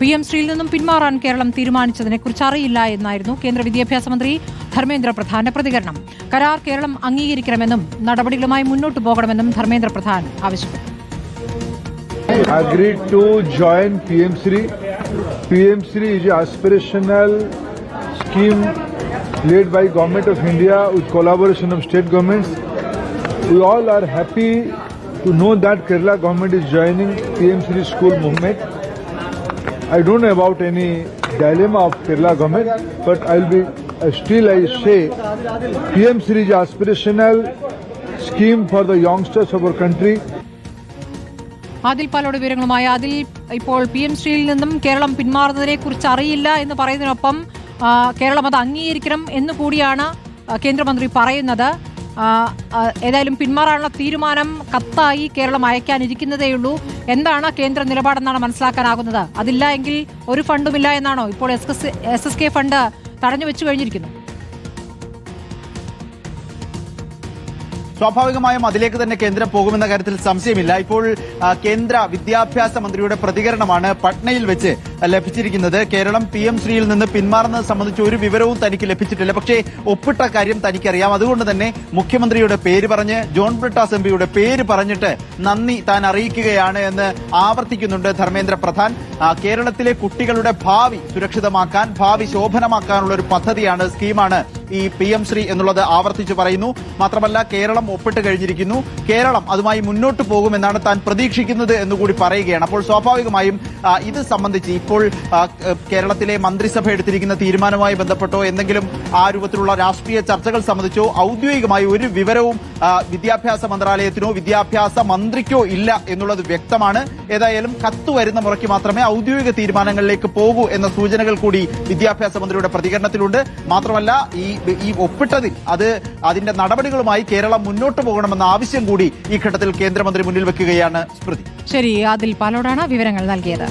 P M ശ്രീയിൽ നിന്നും പിന്മാറാൻ കേരളം തീരുമാനിച്ചതിനെക്കുറിച്ച് അറിയില്ല എന്നായിരുന്നു കേന്ദ്ര വിദ്യാഭ്യാസ മന്ത്രി ധർമ്മേന്ദ്ര പ്രധാന്റെ പ്രതികരണം കരാർ കേരളം അംഗീകരിക്കണമെന്നും നടപടികളുമായി മുന്നോട്ടു പോകണമെന്നും ധർമ്മേന്ദ്ര പ്രധാൻ ആവശ്യപ്പെട്ടു agreed to join PM Sri. PM Sri is an aspirational scheme led by Government of India with collaboration of state governments. We all are happy to know that Kerala government is joining PM Sri school movement. I don't know about any dilemma of Kerala government, but I'll be uh, still I say PM is aspirational scheme for the youngsters of our country. Adil Palode വിവരങ്ങളുമായി അതിൽ ഇപ്പോൾ P M ശ്രീയിൽ നിന്നും കേരളം പിന്മാറുന്നതിനെ കുറിച്ച് അറിയില്ല എന്ന് പറയുന്നതിനൊപ്പം കേരളം അത് അംഗീകരിക്കണം എന്ന് കൂടിയാണ് കേന്ദ്രമന്ത്രി പറയുന്നത് ഏതായാലും പിന്മാറാനുള്ള തീരുമാനം കത്തായി കേരളം അയക്കാനിരിക്കുന്നതേയുള്ളൂ. എന്താണ് കേന്ദ്ര നിലപാടെന്നാണ് മനസ്സിലാക്കാനാകുന്നത്? അതില്ല എങ്കിൽ ഒരു ഫണ്ടുമില്ല എന്നാണോ? ഇപ്പോൾ എസ് എസ് കെ ഫണ്ട് തടഞ്ഞു വെച്ചു കഴിഞ്ഞിരിക്കുന്നു. സ്വാഭാവികമായും അതിലേക്ക് തന്നെ കേന്ദ്രം പോകുമെന്ന കാര്യത്തിൽ സംശയമില്ല. ഇപ്പോൾ കേന്ദ്ര വിദ്യാഭ്യാസ മന്ത്രിയുടെ പ്രതികരണമാണ് പട്നയിൽ വെച്ച് ലഭിച്ചിരിക്കുന്നത്. കേരളം പി എം ശ്രീയിൽ നിന്ന് പിന്മാറുന്നത് സംബന്ധിച്ച് ഒരു വിവരവും തനിക്ക് ലഭിച്ചിട്ടില്ല. പക്ഷേ ഒപ്പിട്ട കാര്യം തനിക്കറിയാം. അതുകൊണ്ട് തന്നെ മുഖ്യമന്ത്രിയുടെ പേര് പറഞ്ഞ് ജോൺ ബ്രിട്ടാസ് എം പിയുടെ പേര് പറഞ്ഞിട്ട് നന്ദി താൻ അറിയിക്കുകയാണ് എന്ന് ആവർത്തിക്കുന്നുണ്ട് ധർമ്മേന്ദ്ര പ്രധാൻ. കേരളത്തിലെ കുട്ടികളുടെ ഭാവി സുരക്ഷിതമാക്കാൻ ഭാവി ശോഭനമാക്കാനുള്ള ഒരു പദ്ധതിയാണ് സ്കീമാണ് ഈ പി എം ശ്രീ എന്നുള്ളത് ആവർത്തിച്ച് പറയുന്നു. മാത്രമല്ല കേരളം ഒപ്പിട്ട് കഴിഞ്ഞിരിക്കുന്നു. കേരളം അതുമായി മുന്നോട്ട് പോകുമെന്നാണ് താൻ പ്രതീക്ഷിക്കുന്നത് എന്നുകൂടി പറയുകയാണ്. അപ്പോൾ സ്വാഭാവികമായും ഇത് സംബന്ധിച്ച് ഇപ്പോൾ കേരളത്തിലെ മന്ത്രിസഭ എടുത്തിരിക്കുന്ന തീരുമാനവുമായി ബന്ധപ്പെട്ടോ എന്തെങ്കിലും ആ രൂപത്തിലുള്ള രാഷ്ട്രീയ ചർച്ചകൾ സംബന്ധിച്ചോ ഔദ്യോഗികമായി ഒരു വിവരവും വിദ്യാഭ്യാസ മന്ത്രാലയത്തിനോ വിദ്യാഭ്യാസ മന്ത്രിക്കോ ഇല്ല എന്നുള്ളത് വ്യക്തമാണ്. ഏതായാലും കത്ത് വരുന്ന മുറയ്ക്ക് മാത്രമേ ഔദ്യോഗിക തീരുമാനങ്ങളിലേക്ക് പോകൂ എന്ന സൂചനകൾ കൂടി വിദ്യാഭ്യാസ മന്ത്രിയുടെ പ്രതികരണത്തിലുണ്ട്. മാത്രമല്ല ഈ ഈ ഒപ്പിട്ടതിൽ അത് അതിന്റെ നടപടികളുമായി കേരളം മുന്നോട്ട് പോകണമെന്ന ആവശ്യം കൂടി ഈ ഘട്ടത്തിൽ കേന്ദ്രമന്ത്രി മുന്നിൽ വെക്കുകയാണ് സ്മൃതി. ശരി അതിൽ പാലോടാണ് വിവരങ്ങൾ നൽകിയത്.